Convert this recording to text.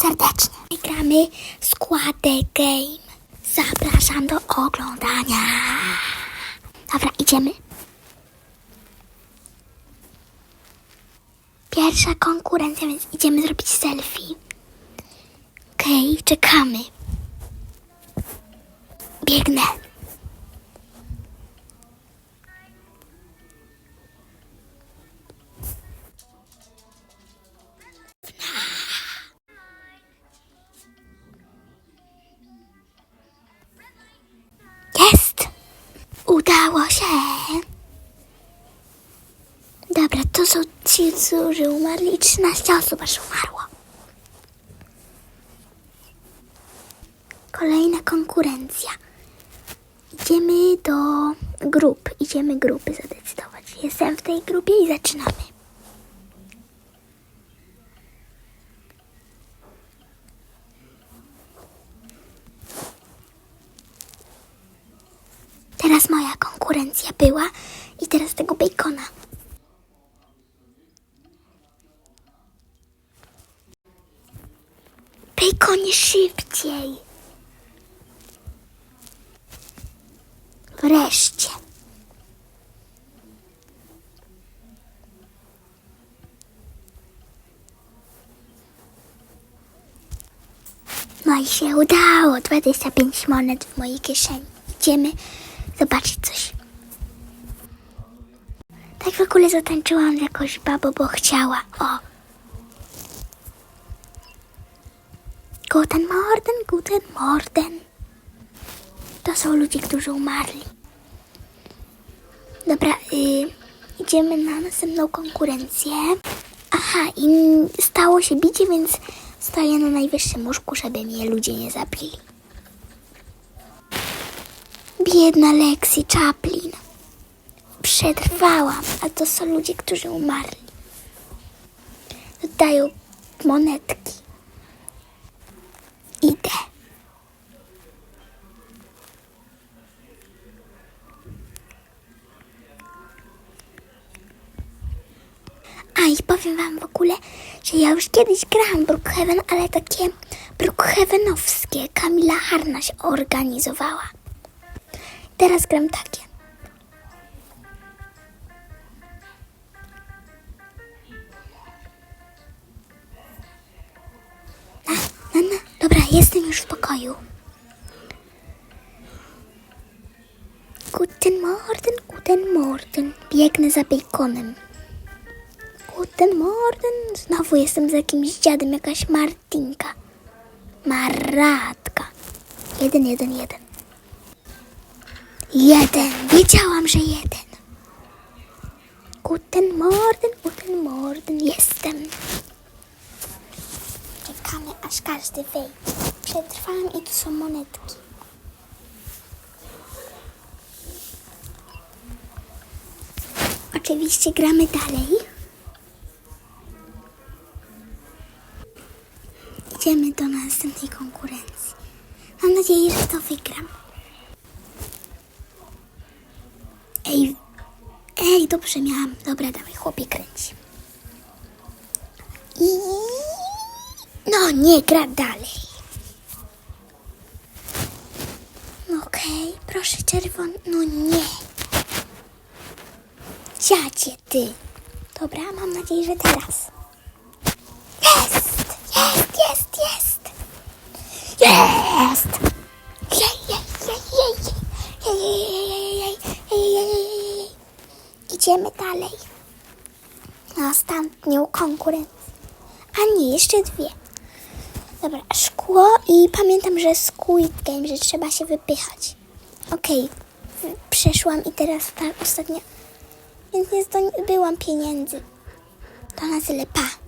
serdecznie. Gramy składę game. Zapraszam do oglądania. Dobra, idziemy. Pierwsza konkurencja, więc idziemy zrobić selfie. Okej, czekamy. Biegnę. Udało się! Dobra, to są ci, którzy umarli. 13 osób aż umarło. Kolejna konkurencja. Idziemy do grup. Idziemy grupy zadecydować. Jestem w tej grupie i zaczynamy. Teraz moja konkurencja była i teraz tego bacona. Baconie szybciej. Wreszcie. No i się udało. 25 monet w mojej kieszeni. Idziemy zobaczyć coś. Tak w ogóle zatańczyłam z jakąś babą, bo chciała. O. Guten Morgen, guten Morgen. To są ludzie, którzy umarli. Dobra, y, idziemy na następną konkurencję. Aha, i stało się bicie, więc stoję na najwyższym łóżku, żeby mnie ludzie nie zabili. Biedna Lexi Chaplin. Przetrwałam, a to są ludzie, którzy umarli. Dają monetki. Idę. A i powiem wam w ogóle, że ja już kiedyś grałam Brookhaven, ale takie Brookhavenowskie. Kamila Harnaś organizowała. Teraz gram takie. Na, na, na. Dobra, jestem już w pokoju. Guten Morgen, guten Morgen. Biegnę za baconem. Guten Morgen. Znowu jestem z jakimś dziadem, jakaś Martinka. Maratka. Jeden, jeden, jeden. Jeden. Wiedziałam, że jeden. Guten Morgen, guten Morgen. Jestem. Czekamy, aż każdy wejdzie. Przetrwałam i tu są monetki. Oczywiście gramy dalej. Idziemy do następnej konkurencji. Mam nadzieję, że to wygram. Ej, dobrze miałam. Dobra, dawaj, chłopie, kręć. I... No nie, gra dalej. Okej, okay, proszę czerwony. No nie. Dziadzie ty. Dobra, mam nadzieję, że teraz. Jest! Jest, jest, jest! Jest! Jej, jej, jej, jej, jej, jej, jej, jej. Idziemy dalej. Na ostatnią konkurencję. A nie, jeszcze dwie. Dobra, szkło i pamiętam, że Squid Game, że trzeba się wypychać. Okej, w- przeszłam i teraz ta ostatnia. Więc nie zdobyłam pieniędzy. To na tyle, pa.